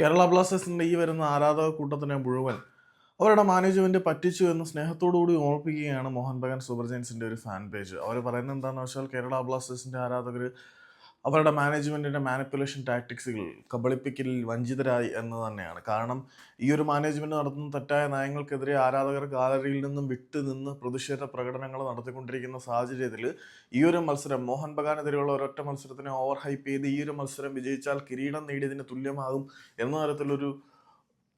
കേരള ബ്ലാസ്റ്റേഴ്സിന്റെ ഈ വരുന്ന ആരാധക കൂട്ടത്തിനെ മുഴുവൻ അവരുടെ മാനേജ്മെന്റ് പറ്റിച്ചു എന്ന് സ്നേഹത്തോടുകൂടി ഓർപ്പിക്കുകയാണ് മോഹൻ ബഗാൻ സൂപ്പർ ജയൻസിന്റെ ഒരു ഫാൻ പേജ് അവർ പറയുന്നത് എന്താണെന്ന് വെച്ചാൽ കേരള ബ്ലാസ്റ്റേഴ്സിന്റെ ആരാധകർ അവരുടെ മാനേജ്മെന്റിന്റെ മാനിപ്പുലേഷൻ ടാക്ടിക്സുകൾ കബളിപ്പിക്കലിൽ വഞ്ചിതരായി എന്ന് തന്നെയാണ്. കാരണം ഈ ഒരു മാനേജ്മെന്റ് നടത്തുന്ന തെറ്റായ നയങ്ങൾക്കെതിരെ ആരാധകർ ഗാലറിയിൽ നിന്നും വിട്ട് നിന്ന് പ്രതിഷേധ പ്രകടനങ്ങൾ നടത്തിക്കൊണ്ടിരിക്കുന്ന സാഹചര്യത്തിൽ ഈ ഒരു മത്സരം മോഹൻ ബഗാനെതിരെയുള്ള ഒരൊറ്റ മത്സരത്തിനെ ഓവർ ഹൈപ്പ് ചെയ്ത് ഈ ഒരു മത്സരം വിജയിച്ചാൽ കിരീടം നേടിയതിന് തുല്യമാകും എന്ന തരത്തിലൊരു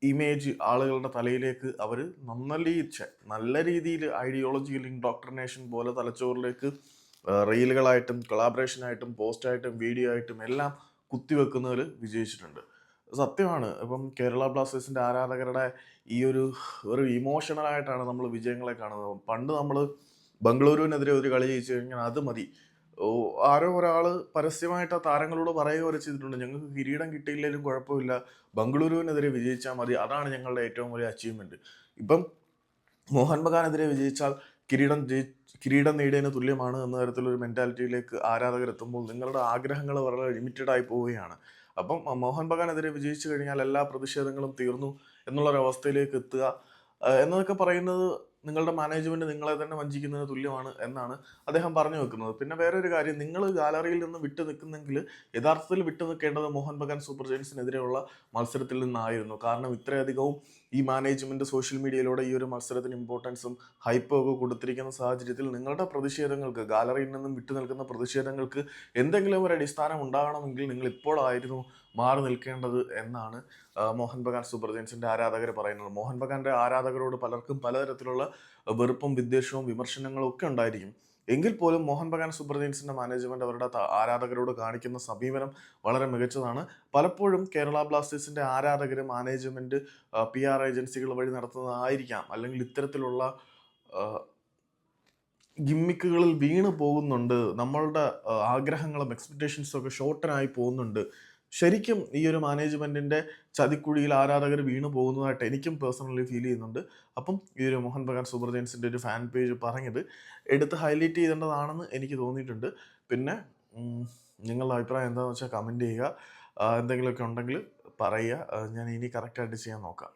ഇമേജ് ആളുകളുടെ തലയിലേക്ക് അവർ നന്നലീച്ച നല്ല രീതിയിൽ ഐഡിയോളജിക്കൽ ഇൻഡോക്ട്രിനേഷൻ പോലെ തലച്ചോറിലേക്ക് റീലുകളായിട്ടും കൊളാബറേഷനായിട്ടും പോസ്റ്റായിട്ടും വീഡിയോ ആയിട്ടും എല്ലാം കുത്തിവെക്കുന്നതിൽ വിജയിച്ചിട്ടുണ്ട്. സത്യമാണ്. ഇപ്പം കേരള ബ്ലാസ്റ്റേഴ്സിന്റെ ആരാധകരുടെ ഈ ഒരു ഒരു ഇമോഷണലായിട്ടാണ് നമ്മൾ വിജയങ്ങളെ കാണുന്നത്. പണ്ട് നമ്മൾ ബംഗളൂരുവിനെതിരെ ഒരു കളി ജയിച്ചു കഴിഞ്ഞാൽ അത് മതി. ആരോ ഒരാൾ പരസ്യമായിട്ട് ആ താരങ്ങളോട് പറയുക വരെ ചെയ്തിട്ടുണ്ട്. ഞങ്ങൾക്ക് കിരീടം കിട്ടിയില്ലെങ്കിലും കുഴപ്പമില്ല. ബംഗളൂരുവിനെതിരെ വിജയിച്ചാൽ മതി. അതാണ് ഞങ്ങളുടെ ഏറ്റവും വലിയ അച്ചീവ്മെന്റ് ഇപ്പം മോഹൻ ബഗാനെതിരെ വിജയിച്ചാൽ കിരീടം ജയി കിരീടം നേടിയതിന് തുല്യമാണ് എന്ന തരത്തിലൊരു മെന്റാലിറ്റിയിലേക്ക് ആരാധകർ എത്തുമ്പോൾ നിങ്ങളുടെ ആഗ്രഹങ്ങൾ വളരെ ലിമിറ്റഡ് ആയി പോവുകയാണ്. അപ്പം മോഹൻ ബഗാനെതിരെ വിജയിച്ചു കഴിഞ്ഞാൽ എല്ലാ പ്രതിഷേധങ്ങളും തീർന്നു എന്നുള്ളൊരവസ്ഥയിലേക്ക് എത്തുക. എന്നതൊക്കെ പറയുന്നത് നിങ്ങളുടെ മാനേജ്മെന്റ് നിങ്ങളെ തന്നെ വഞ്ചിക്കുന്നതിന് തുല്യമാണ് എന്നാണ് അദ്ദേഹം പറഞ്ഞു വെക്കുന്നത്. പിന്നെ വേറൊരു കാര്യം നിങ്ങൾ ഗാലറിയിൽ നിന്ന് വിട്ടു നിൽക്കുന്നെങ്കിൽ യഥാർത്ഥത്തിൽ വിട്ടു നിൽക്കേണ്ടത് മോഹൻ ബഗാൻ സൂപ്പർ ജയൻസിനെതിരെയുള്ള മത്സരത്തിൽ നിന്നായിരുന്നു. കാരണം ഇത്രയധികവും ഈ മാനേജ്മെന്റ് സോഷ്യൽ മീഡിയയിലൂടെ ഈ ഒരു മത്സരത്തിന് ഇമ്പോർട്ടൻസും ഹൈപ്പും ഒക്കെ കൊടുത്തിരിക്കുന്ന സാഹചര്യത്തിൽ നിങ്ങളുടെ പ്രതിഷേധങ്ങൾക്ക് ഗാലറിയിൽ നിന്നും വിട്ടു നിൽക്കുന്ന പ്രതിഷേധങ്ങൾക്ക് എന്തെങ്കിലും ഒരു അടിസ്ഥാനം ഉണ്ടാകണമെങ്കിൽ നിങ്ങൾ ഇപ്പോഴായിരുന്നു മാറി നിൽക്കേണ്ടത് എന്നാണ് മോഹൻ ബഗാൻ സൂപ്പർ ജയൻസിന്റെ ആരാധകർ പറയുന്നത്. മോഹൻ ബഗാന്റെ ആരാധകരോട് പലർക്കും പലതരത്തിലുള്ള വെറുപ്പും വിദ്വേഷവും വിമർശനങ്ങളും ഒക്കെ ഉണ്ടായിരിക്കും. എങ്കിൽ പോലും മോഹൻ ബഗാൻ സൂപ്പർ ജയൻസിന്റെ മാനേജ്മെന്റ് അവരുടെ ആരാധകരോട് കാണിക്കുന്ന സമീപനം വളരെ മികച്ചതാണ്. പലപ്പോഴും കേരള ബ്ലാസ്റ്റേഴ്സിന്റെ ആരാധകർ മാനേജ്മെന്റ് പി ആർ ഏജൻസികൾ വഴി നടത്തുന്നതായിരിക്കാം. അല്ലെങ്കിൽ ഇത്തരത്തിലുള്ള ഗിമ്മിക്കുകളിൽ വീണ് പോകുന്നുണ്ട്. നമ്മളുടെ ആഗ്രഹങ്ങളും എക്സ്പെക്റ്റേഷൻസും ഒക്കെ ഷോർട്ടനായി പോകുന്നുണ്ട്. ശരിക്കും ഈ ഒരു മാനേജ്മെന്റിന്റെ ചതിക്കുഴിയിൽ ആരാധകർ വീണു പോകുന്നതായിട്ട് എനിക്കും പേഴ്സണലി ഫീൽ ചെയ്യുന്നുണ്ട്. അപ്പം ഈ ഒരു മോഹൻ ബഗാൻ സൂപ്പർ ഒരു ഫാൻ പേജ് പറഞ്ഞത് എടുത്ത് ഹൈലൈറ്റ് ചെയ്യേണ്ടതാണെന്ന് എനിക്ക് തോന്നിയിട്ടുണ്ട്. പിന്നെ നിങ്ങളുടെ അഭിപ്രായം എന്താണെന്ന് വെച്ചാൽ കമന്റ് ചെയ്യുക. എന്തെങ്കിലുമൊക്കെ ഉണ്ടെങ്കിൽ പറയുക. ഞാൻ ഇനി കറക്റ്റായിട്ട് ചെയ്യാൻ നോക്കാം.